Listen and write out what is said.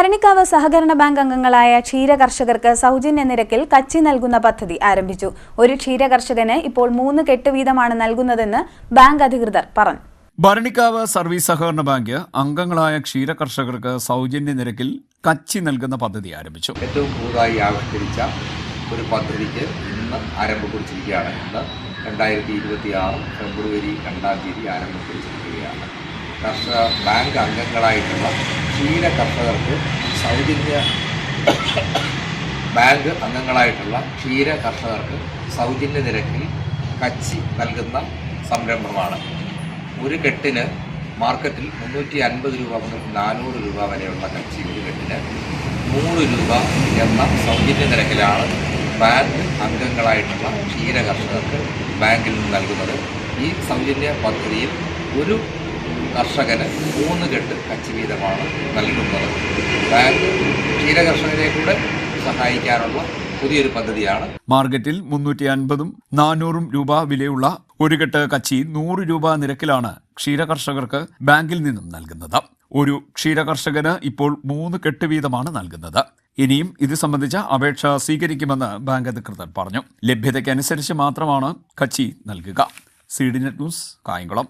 ഭരണിക്കാവ് സഹകരണ ബാങ്ക് അംഗങ്ങളായ ക്ഷീരകർഷകർക്ക് സൗജന്യ നിരക്കിൽ കച്ചി നൽകുന്ന പദ്ധതി ആരംഭിച്ചു. ഒരു ക്ഷീര കർഷകന് ഇപ്പോൾ മൂന്ന് കെട്ട് വീതമാണ് നൽകുന്നതെന്ന് ബാങ്ക് അധികൃതർ പറഞ്ഞു. ഭരണിക്കാവ് സർവീസ് സഹകരണ ബാങ്ക് അംഗങ്ങളായ ക്ഷീരകർഷകർക്ക് സൗജന്യ നിരക്കിൽ കച്ചി നൽകുന്ന പദ്ധതി ആരംഭിച്ചു. ഏറ്റവും പുതുതായി ആവിഷ്കരിച്ച ഒരു പദ്ധതിക്ക് ഇന്ന് ആരംഭം കുറിച്ചിരിക്കുകയാണ്. ഇന്ന് രണ്ടായിരത്തി ഇരുപത്തി ആറ് ഫെബ്രുവരി രണ്ടാം തീയതി ആരംഭം കുറിച്ചിരിക്കുകയാണ്. കർഷക ബാങ്ക് അംഗങ്ങളായിട്ടുള്ള ക്ഷീര കർഷകർക്ക് സൗജന്യ ബാങ്ക് അംഗങ്ങളായിട്ടുള്ള ക്ഷീര കർഷകർക്ക് സൗജന്യ നിരക്കിൽ കച്ചി നൽകുന്ന സംരംഭമാണ്. ഒരു കെട്ടിന് മാർക്കറ്റിൽ മുന്നൂറ്റി അൻപത് രൂപ മുതൽ നാനൂറ് രൂപ വരെയുള്ള കച്ചി ഒരു കെട്ടിന് നൂറ് രൂപ എന്ന സൗജന്യ നിരക്കിലാണ് ബാങ്ക് അംഗങ്ങളായിട്ടുള്ള ക്ഷീര കർഷകർക്ക് ബാങ്കിൽ നിന്ന് നൽകുന്നത്. ഈ സൗജന്യ പദ്ധതിയിൽ ഒരു കർഷകന് മൂന്ന് കെട്ട് കച്ചി വീതമാണ് നൽകുന്നത്. ബാങ്ക് ക്ഷീരകർഷകരെ കൂടെ സഹായിക്കാനുള്ള പുതിയൊരു പദ്ധതിയാണ്. മാർക്കറ്റിൽ മുന്നൂറ്റി അൻപതും നാനൂറും രൂപ വിലയുള്ള ഒരു കെട്ട് കച്ചി നൂറ് രൂപ നിരക്കിലാണ് ക്ഷീരകർഷകർക്ക് ബാങ്കിൽ നിന്നും നൽകുന്നത്. ഒരു ക്ഷീരകർഷകന് ഇപ്പോൾ മൂന്ന് കെട്ട് വീതമാണ് നൽകുന്നത്. ഇനിയും ഇത് സംബന്ധിച്ച അപേക്ഷ സ്വീകരിക്കുമെന്ന് ബാങ്ക് അധികൃതർ പറഞ്ഞു. ലഭ്യതയ്ക്കനുസരിച്ച് മാത്രമാണ് കച്ചി നൽകുക. C D net news Kayamkulam.